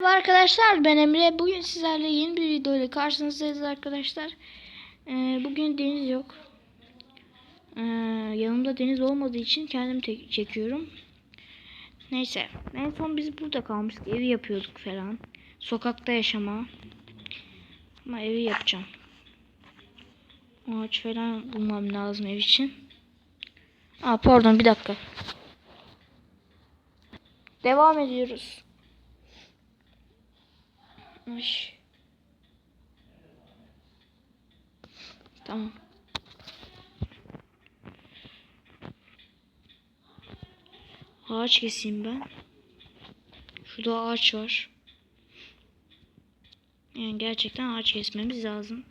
Merhaba arkadaşlar ben Emre. Bugün sizlerle yeni bir video ile karşınızdayız arkadaşlar. Ee, bugün Deniz yok. Ee, yanımda Deniz olmadığı için kendim çekiyorum. Neyse en son biz burada kalmıştık. Evi yapıyorduk falan. Sokakta yaşama. Ama evi yapacağım. Ağaç falan bulmam lazım ev için. Aa pardon bir dakika. Devam ediyoruz. Ay. Tamam. Ağaç keseyim ben. Şurada ağaç var. Yani gerçekten ağaç kesmemiz lazım.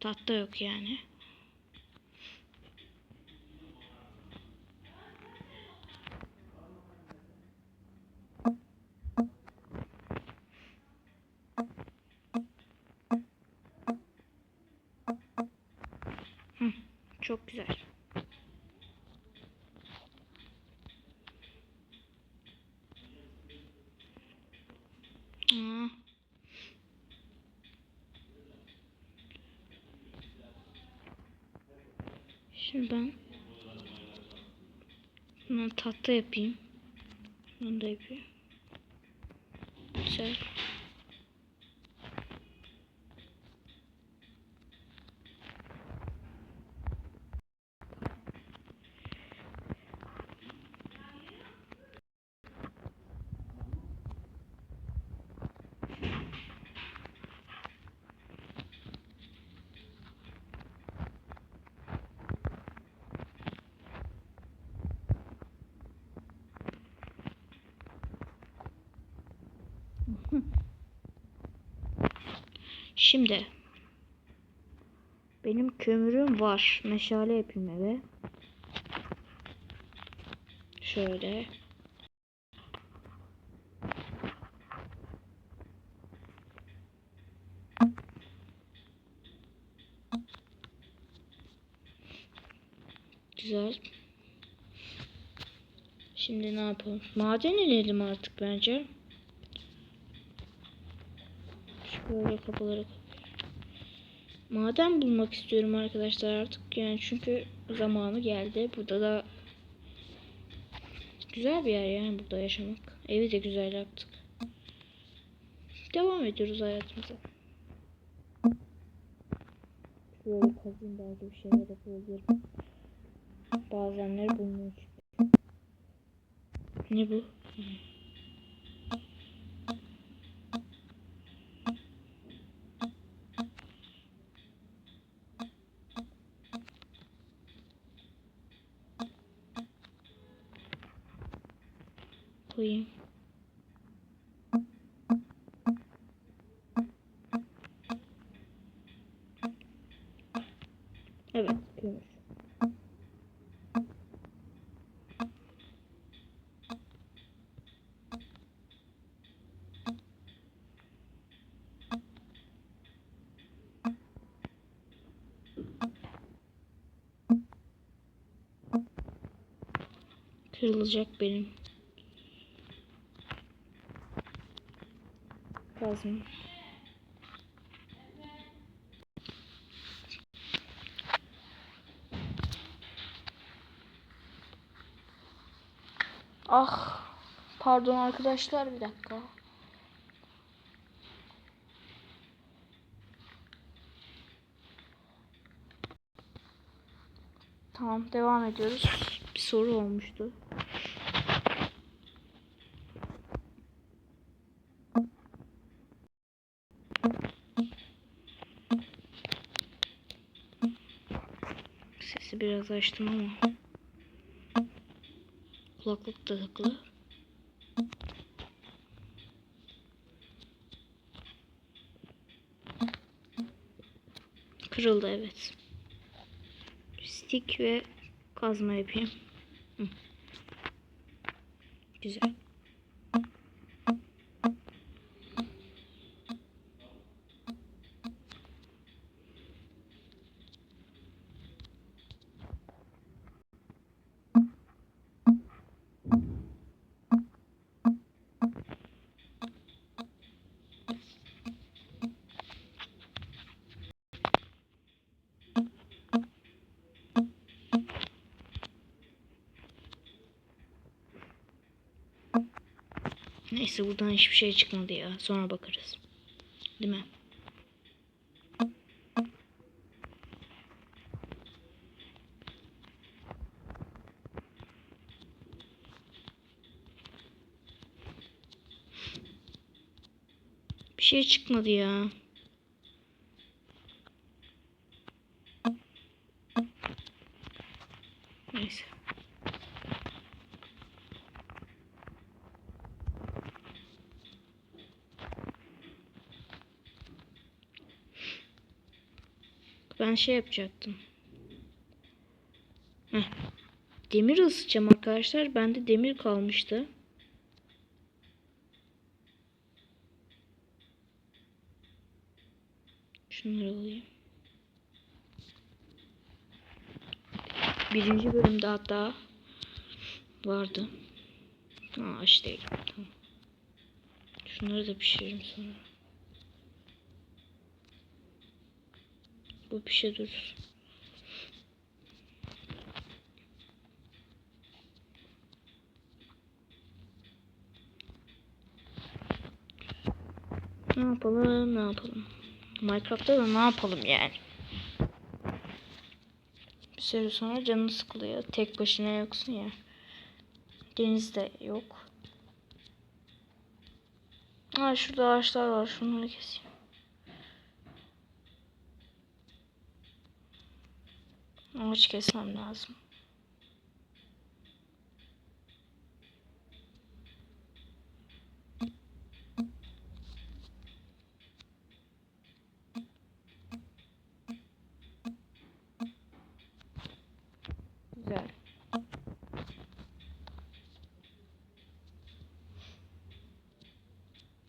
Tahta yok yani. Çok güzel. Aa. Şimdi ben bunu tahta yapayım. Bunu da yapayım. Güzel. Şimdi benim kömürüm var. Meşale yapayım eve. Şöyle. Güzel. Şimdi ne yapalım? Maden inelim artık bence. Şöyle kapıları Maden bulmak istiyorum arkadaşlar artık. Yani çünkü zamanı geldi. Burada da güzel bir yer yani burada yaşamak. Evi de güzel yaptık. Devam ediyoruz hayatımıza. Şöyle kazayım belki bir şeyler yapabilirim. Bazenleri bulmuyor çünkü. Ne bu? Koyayım. Evet, kömür. Kırılacak benim. Lazım. Ah, pardon arkadaşlar bir dakika. Tamam, devam ediyoruz. Bir soru olmuştu. Biraz açtım ama kulaklık da takılı. Kırıldı evet. Stick ve kazma yapayım. Güzel. Neyse buradan hiçbir şey çıkmadı ya. Sonra bakarız. Değil mi? Bir şey çıkmadı ya. Neyse. Ben şey yapacaktım. Heh. Demir ısıtacağım arkadaşlar. Bende demir kalmıştı. Şunları alayım. Birinci bölümde hatta vardı. Ha aç değil. Tamam. Şunları da pişiririm sonra. Bu pişe dur. Ne yapalım, ne yapalım? Minecraft'ta da ne yapalım yani? Bir süre sonra canın sıkılıyor. Tek başına yoksun ya. Denizde yok. Ha şurada ağaçlar var. Şunları keseyim. Ağaç kesmem lazım. Güzel.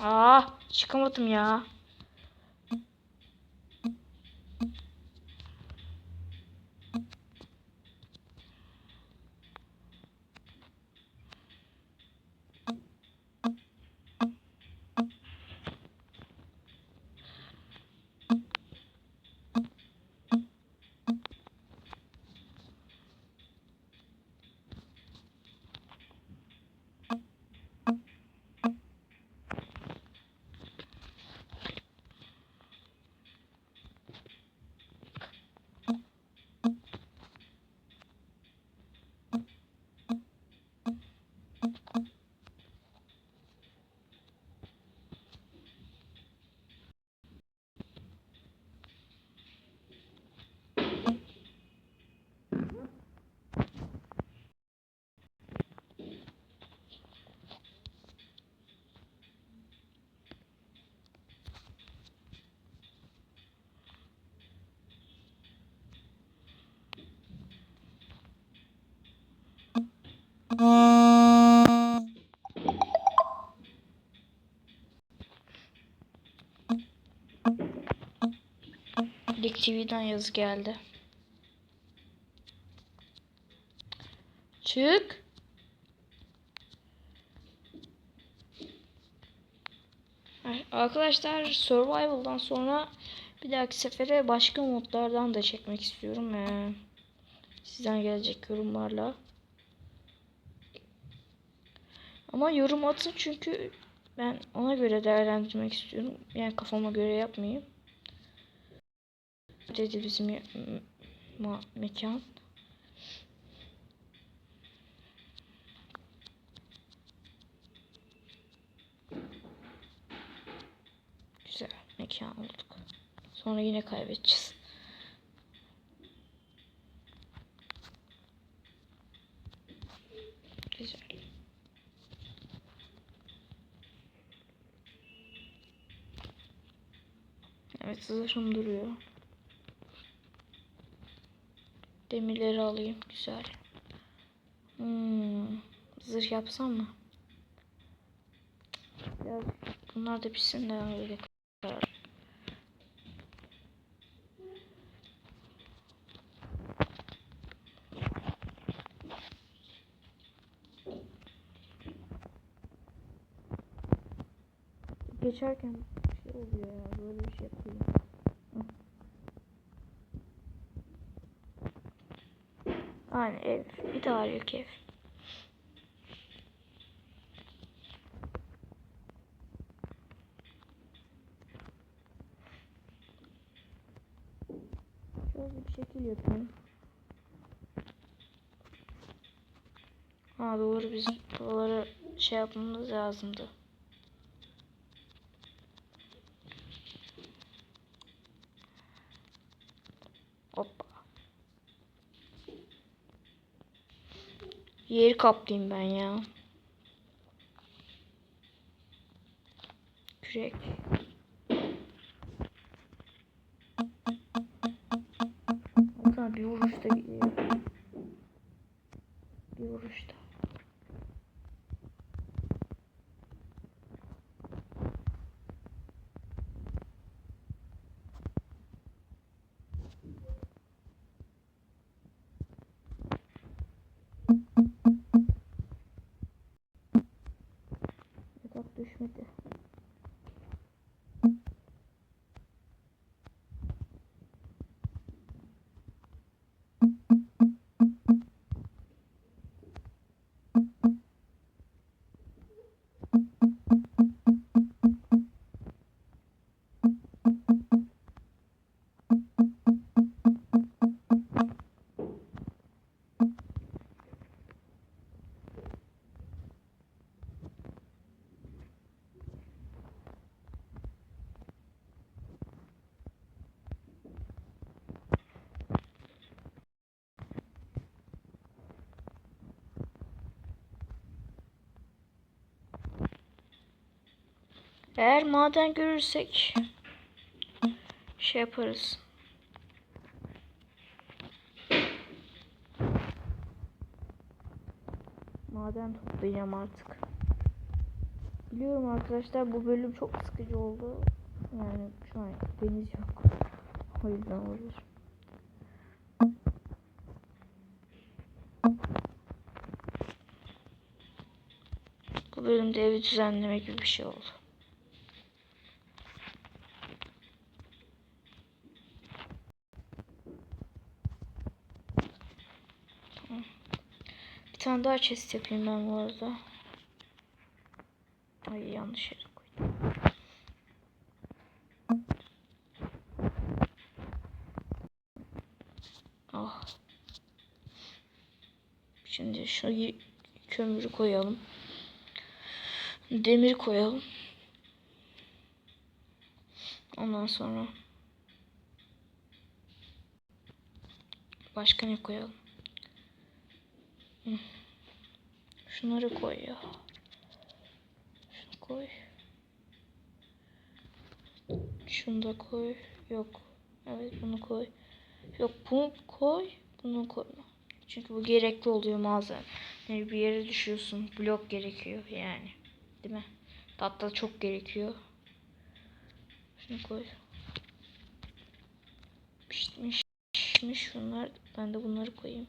Aa, çıkamadım ya. Oh. TV'den yazı geldi. Çık. Arkadaşlar Survival'dan sonra bir dahaki sefere başka modlardan da çekmek istiyorum. Ee, sizden gelecek yorumlarla. Ama yorum atın çünkü ben ona göre değerlendirmek istiyorum. Yani kafama göre yapmayayım. Dedi bizim ya- m- ma- mekan. Güzel mekan olduk. Sonra yine kaybedeceğiz. Güzel. Evet zırhım duruyor. Demirleri alayım. Güzel. Hmm, zırh yapsam mı? Ya bunlar da pişsin de öyle karar. Geçerken bir şey oluyor ya. Böyle bir şey yapayım. Hani ev, idarelik ev. Şöyle bir şekil yapayım. Ha doğru biz buralara şey yapmamız lazımdı. Yeri kaplayayım ben ya. Kürek. Hatta bir vuruşta gidiyor. Eğer maden görürsek şey yaparız. Maden toplayacağım artık. Biliyorum arkadaşlar bu bölüm çok sıkıcı oldu. Yani şu an deniz yok. O yüzden olur. Bu bölümde evi düzenleme gibi bir şey oldu. Bir tane daha chest yapayım ben bu arada. Ay yanlış yere koydum. Ah. Şimdi şu y- kömürü koyalım. Demir koyalım. Ondan sonra başka ne koyalım? Hı. Şunları koy ya. Şunu koy. Şunu da koy. Yok. Evet bunu koy. Yok bunu koy. Bunu koyma. Çünkü bu gerekli oluyor malzeme. Yani bir yere düşüyorsun. Blok gerekiyor yani. Değil mi? Tahta çok gerekiyor. Şunu koy. Pişmiş. Pişmiş şunlar. Ben de bunları koyayım.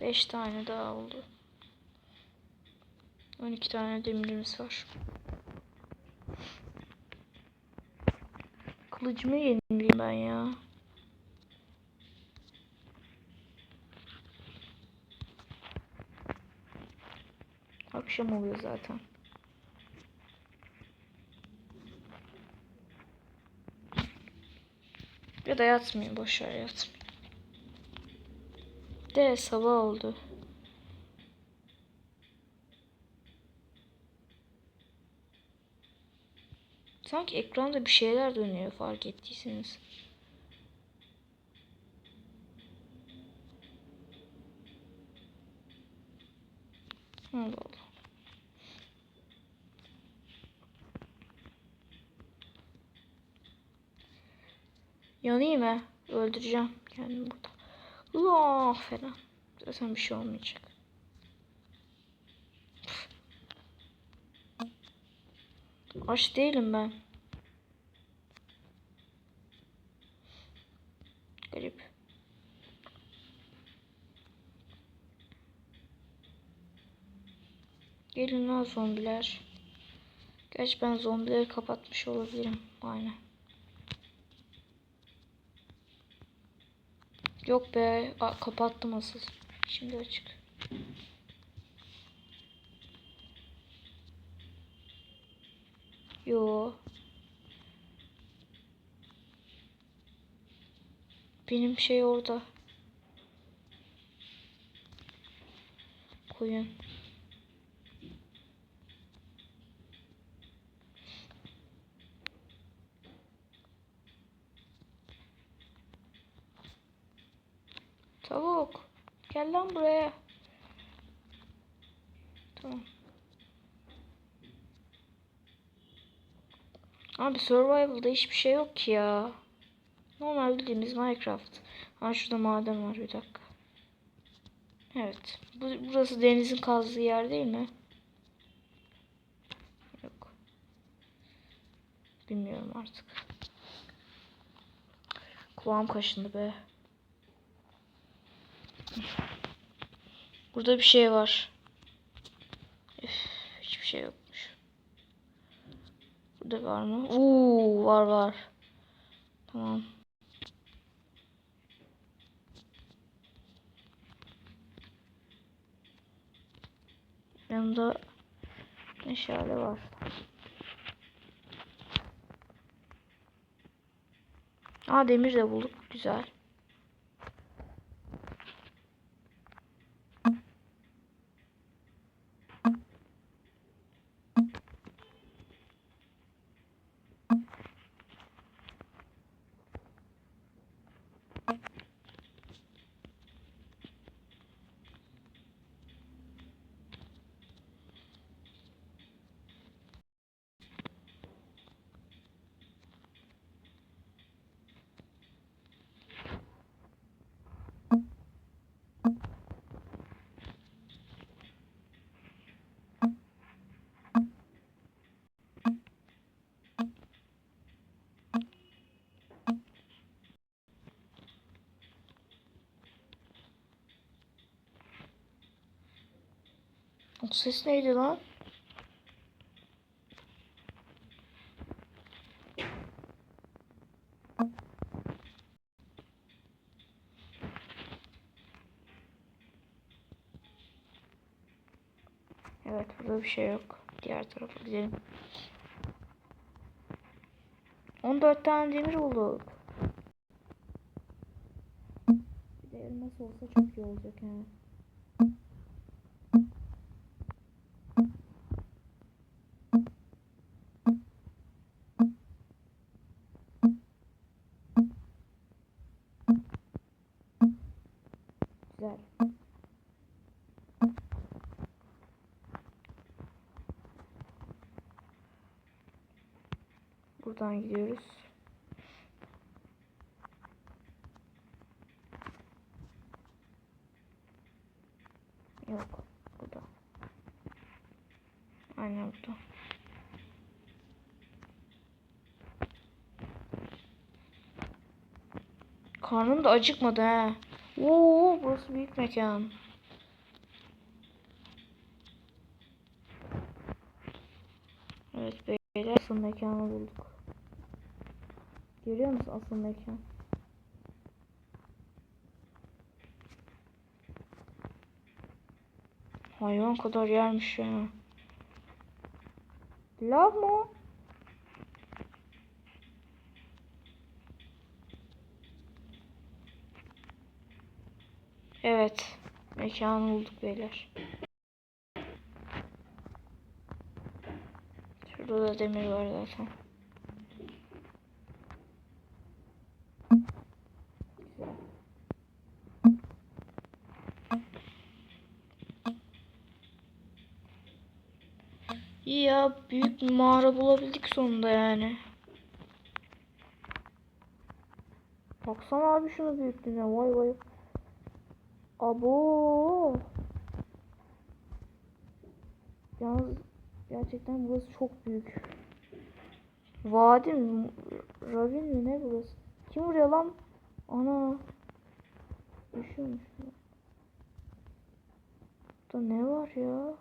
5 tane daha oldu. 12 tane demirimiz var. Kılıcımı yenileyim ben ya. Akşam oluyor zaten. Ya da yatmayayım boşver yatmayayım. De sabah oldu. Sanki ekranda bir şeyler dönüyor fark ettiyseniz. Allah Allah. Yanayım ha. Öldüreceğim kendimi burada. Allah falan. Zaten bir şey olmayacak. Aç değilim ben. Garip. Gelin lan zombiler. Gerçi ben zombileri kapatmış olabilirim. Aynen. Yok be. A, kapattım asıl. Şimdi açık. Yo. Benim şey orada. Koyun. Gel lan buraya. Tamam. Abi survival'da hiçbir şey yok ki ya. Normal bildiğimiz Minecraft. Ha şurada maden var bir dakika. Evet. Bu, burası denizin kazdığı yer değil mi? Yok. Bilmiyorum artık. Kulağım kaşındı be. Burada bir şey var. Üf, hiçbir şey yokmuş. Burada var mı? Uuu var var. Tamam. Yanımda meşale var. Aa demir de bulduk. Güzel. O ses neydi lan? Evet burada bir şey yok. Diğer tarafa gidelim. 14 tane demir bulduk. Bir de elmas olsa çok iyi olacak yani. Buradan gidiyoruz. Yok. Burada. Aynen burada. Karnım da acıkmadı ha. Oo, burası büyük mekan. Evet beyler asıl mekanı bulduk. Görüyor musun asıl mekan? Hayvan kadar yermiş ya. Lav mı? Evet. Mekanı bulduk beyler. Şurada da demir var zaten. Güzel. Büyük mağara bulabildik sonunda yani. Baksana abi şunu büyüklüğüne vay vay. Abo. Yalnız gerçekten burası çok büyük. Vadi mi? Ravin mi ne burası? Kim vuruyor lan? Ana. Üşüyormuş. Burada ne var ya?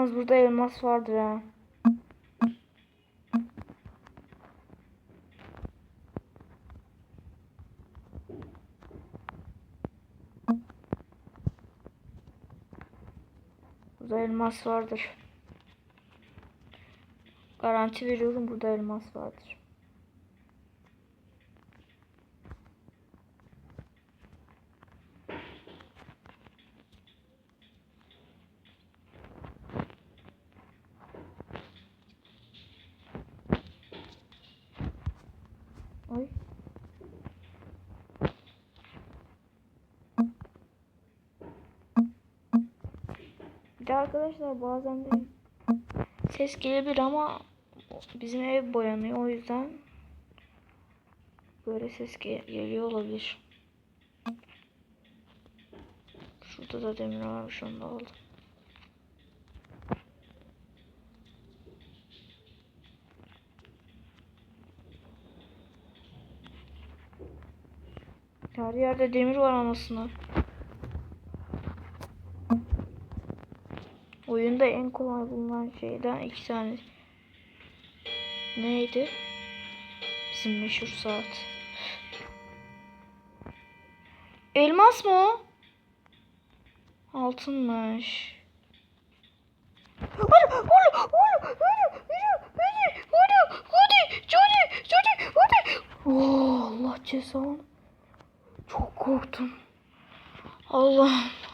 Yalnız burada elmas vardır ha. Burada elmas vardır. Garanti veriyorum burada elmas vardır. De arkadaşlar bazen de ses gelebilir ama bizim ev boyanıyor o yüzden böyle ses ge- geliyor olabilir. Şurada da demir varmış onu da aldım. Her yerde demir var anasını. Oyunda en kolay bulunan şeyden iki tane. Neydi? Bizim meşhur saat. Elmas mı o? Altınmış. Hadi, hadi, hadi, hadi, hadi, hadi, Johnny, Johnny, hadi. Oh, Allah cezanı. Çok korktum. Allah'ım.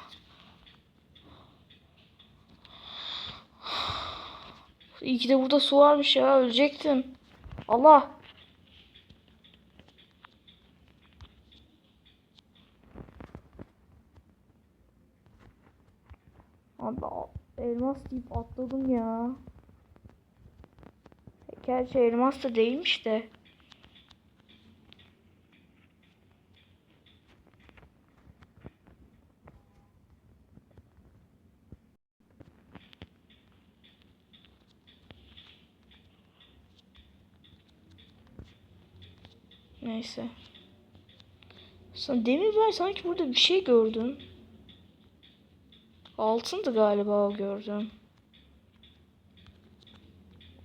İyi ki de burada su varmış ya. Ölecektim. Allah. Abi elmas deyip atladım ya. Gerçi elmas da değilmiş de. Neyse. Sen demin ben sanki burada bir şey gördüm. Altındı galiba gördüm.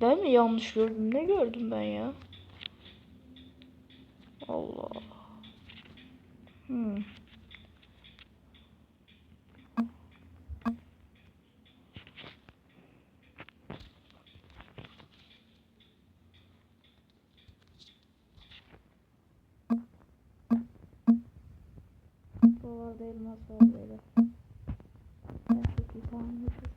Ben mi yanlış gördüm? Ne gördüm ben ya? Allah. Hmm. Buralarda elmas var böyle. Ben çok iyi tahmin.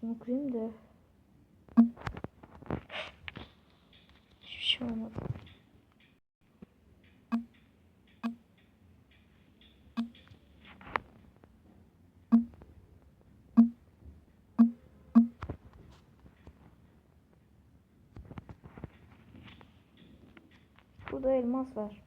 Şunu kırayım da. Hiçbir şey olmadı. Burada elmas var.